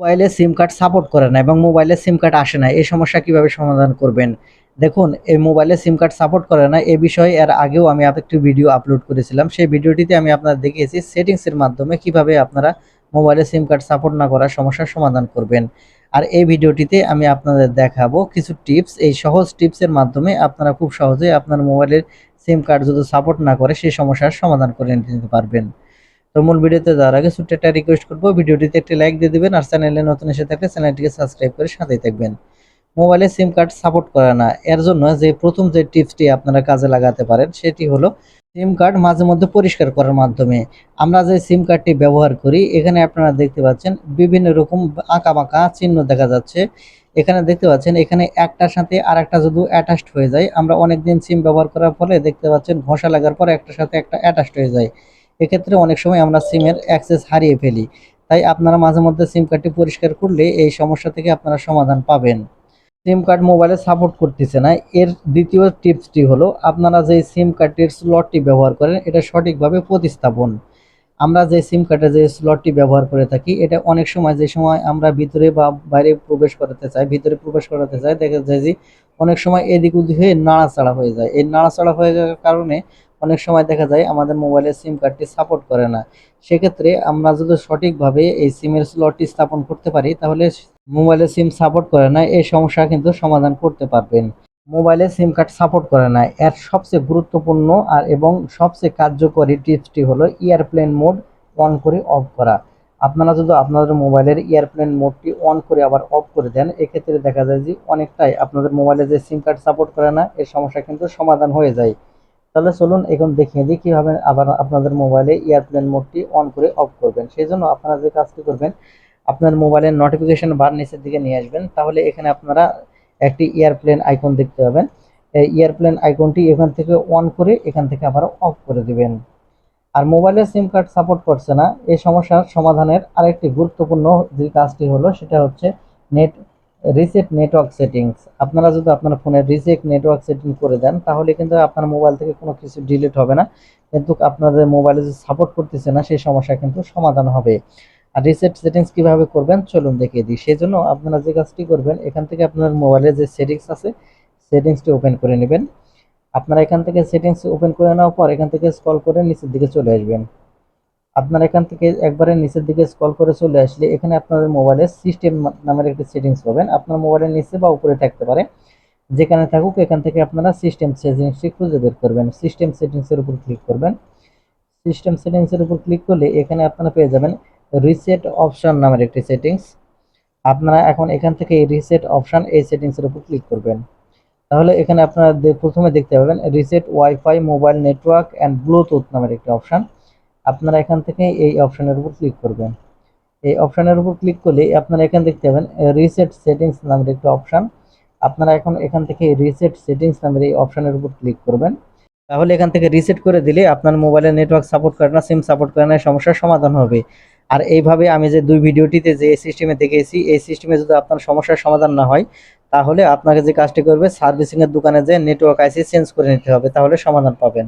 মোবাইলে সিম card support করে না এবং মোবাইলে সিম কার্ড আসে না, এই সমস্যা কীভাবে সমাধান করবেন? দেখুন, এই মোবাইলে সিম কার্ড সাপোর্ট করে না, এ বিষয়ে এর আগেও আমি একটি ভিডিও আপলোড করেছিলাম। সেই ভিডিওটিতে আমি আপনাদের দেখিয়েছি সেটিংসের মাধ্যমে কীভাবে আপনারা মোবাইলে সিম কার্ড সাপোর্ট না করার সমস্যার সমাধান করবেন। আর এই ভিডিওটিতে আমি আপনাদের দেখাবো কিছু টিপস, এই সহজ টিপসের মাধ্যমে আপনারা খুব সহজে আপনার মোবাইলের সিম কার্ড যদি সাপোর্ট না করে, সেই সমস্যার সমাধান করে নিতে পারবেন। তো মূল ভিডিওতে যাওয়ার আগে ছোট্ট একটা রিকোয়েস্ট করব, ভিডিওটিতে একটি লাইক দিয়ে দিবেন আর চ্যানেলে নতুন এসে থাকলে চ্যানেলটিকে সাবস্ক্রাইব করে সাথেই থাকবেন। মোবাইলে সিম কার্ড সাপোর্ট করে না, এর জন্য যে প্রথম যে টিপসটি আপনারা কাজে লাগাতে পারেন, সেটি হলো সিম কার্ড মাঝে মধ্যে পরিষ্কার করার মাধ্যমে। আমরা যে সিম কার্ডটি ব্যবহার করি, এখানে আপনারা দেখতে পাচ্ছেন বিভিন্ন রকম আঁকা বাঁকা চিহ্ন দেখা যাচ্ছে। এখানে দেখতে পাচ্ছেন, এখানে একটার সাথে আর একটা যদি অ্যাটাচড হয়ে যায়, আমরা অনেকদিন সিম ব্যবহার করার ফলে দেখতে পাচ্ছেন ঘষা লাগার পর একটার সাথে একটা অ্যাটাচড হয়ে যায়। এক্ষেত্রে অনেক সময় আমরা সিমের অ্যাক্সেস হারিয়ে ফেলি। তাই আপনারা মাঝে মধ্যে সিম কার্ডটি পরিষ্কার করলে এই সমস্যা থেকে আপনারা সমাধান পাবেন। সিম কার্ড মোবাইলে সাপোর্ট করতেছে না। এর দ্বিতীয় টিপসটি হলো, আপনারা যে সিম কার্ডটির স্লটটি ব্যবহার করেন, এটা সঠিকভাবে প্রতিস্থাপন। আমরা যে সিম কার্ডের যে স্লটটি ব্যবহার করে থাকি, এটা অনেক সময় যে সময় আমরা ভিতরে বা বাইরে প্রবেশ করাতে চাই, ভিতরে প্রবেশ করাতে চাই, দেখা যায় যে অনেক সময় এদিক ওদিক হয়ে নাড়াচাড়া হয়ে যায়। এই নাড়াচাড়া হয়ে যাওয়ার কারণে অনেক সময় দেখা যায় আমাদের মোবাইলের সিম কার্ডটি সাপোর্ট করে না। সেক্ষেত্রে আমরা যদি সঠিকভাবে এই সিমের স্লটটি স্থাপন করতে পারি, তাহলে মোবাইলে সিম সাপোর্ট করে না, এই সমস্যা কিন্তু সমাধান করতে পারবেন। মোবাইলে সিম কার্ড সাপোর্ট করে না। এর সবচেয়ে গুরুত্বপূর্ণ আর এবং সবচেয়ে কার্যকরী টিপসটি হলো এয়ারপ্লেন মোড অন করে অফ করা। আপনারা যদি আপনাদের মোবাইলের এয়ারপ্লেন মোডটি অন করে আবার অফ করে দেন, এক্ষেত্রে দেখা যায় যে অনেকটাই আপনাদের মোবাইলে যে সিম কার্ড সাপোর্ট করে না, এর সমস্যা কিন্তু সমাধান হয়ে যায়। তাহলে চলুন এখন দেখিয়ে দিই কীভাবে আবার আপনাদের মোবাইলে এয়ারপ্লেন মোডটি অন করে অফ করবেন। সেই জন্য আপনারা যে কাজটি করবেন, আপনার মোবাইলের নোটিফিকেশন বার নিচের দিকে নিয়ে আসবেন। তাহলে এখানে আপনারা একটি এয়ারপ্লেন আইকন দেখতে পাবেন। এই এয়ারপ্লেন আইকনটি এখান থেকে অন করে এখান থেকে আবার অফ করে দিবেন। আর মোবাইলের সিম কার্ড সাপোর্ট করছে না, এই সমস্যার সমাধানের আরেকটি গুরুত্বপূর্ণ যে কাজটি হলো, সেটা হচ্ছে নেট রিসেট নেটওয়ার্ক সেটিংস আপনারা যদি আপনার ফোনে রিসেট নেটওয়ার্ক সেটিং করে দেন, তাহলে কিন্তু আপনার মোবাইল থেকে কোনো কিছু ডিলিট হবে না। কিন্তু আপনাদের মোবাইলে যে সাপোর্ট করতেছে না, সেই সমস্যা কিন্তু সমাধান হবে। আর রিসেট সেটিংস কীভাবে করবেন, চলুন দেখিয়ে দিই। সেই জন্য আপনারা যে কাজটি করবেন, এখান থেকে আপনার মোবাইলে যে সেটিংস আছে সেটিংসটি ওপেন করে নেবেন। আপনারা এখান থেকে সেটিংস ওপেন করে নেওয়ার পর এখান থেকে স্ক্রল করে নিচের দিকে চলে আসবেন। আপনারা এখান থেকে একবারে নিচের দিকে স্ক্রল করে চলে আসলে এখানে আপনাদের মোবাইলে সিস্টেম নামের একটি সেটিংস পাবেন। আপনার মোবাইলের নিচে বা উপরে থাকতে পারে। যেখানে থাকুক এখান থেকে আপনারা সিস্টেম সেটিংসটি খুঁজে বের করবেন। সিস্টেম সেটিংসের উপর ক্লিক করবেন। সিস্টেম সেটিংসের উপর ক্লিক করলে এখানে আপনারা পেয়ে যাবেন রিসেট অপশন নামের একটি সেটিংস আপনারা এখন এখান থেকে এই রিসেট অপশন এই সেটিংসের উপর ক্লিক করবেন। তাহলে এখানে আপনারা প্রথমে দেখতে পাবেন reset wifi mobile network and Bluetooth নামের একটি অপশান আপনারা এখান থেকে এই অপশানের উপর ক্লিক করবেন। এই অপশানের উপর ক্লিক করলে আপনারা এখানে দেখতে পাবেন রিসেট সেটিংস নামের একটি অপশান আপনারা এখন এখান থেকে রিসেট সেটিংস নামের এই অপশানের উপর ক্লিক করবেন। তাহলে এখান থেকে রিসেট করে দিলে আপনার মোবাইলের নেটওয়ার্ক সাপোর্ট করে না সিম সাপোর্ট করে না সমস্যার সমাধান হবে। আর এইভাবে আমি যে দুই ভিডিওটিতে যে সিস্টেমে দেখেছি, এই সিস্টেমে যদি আপনার সমস্যার সমাধান না হয়, তাহলে আপনাকে যে কাজটি করবে সার্ভিসিংয়ের দোকানে যে নেটওয়ার্ক আইসি চেঞ্জ করে নিতে হবে, তাহলে সমাধান পাবেন।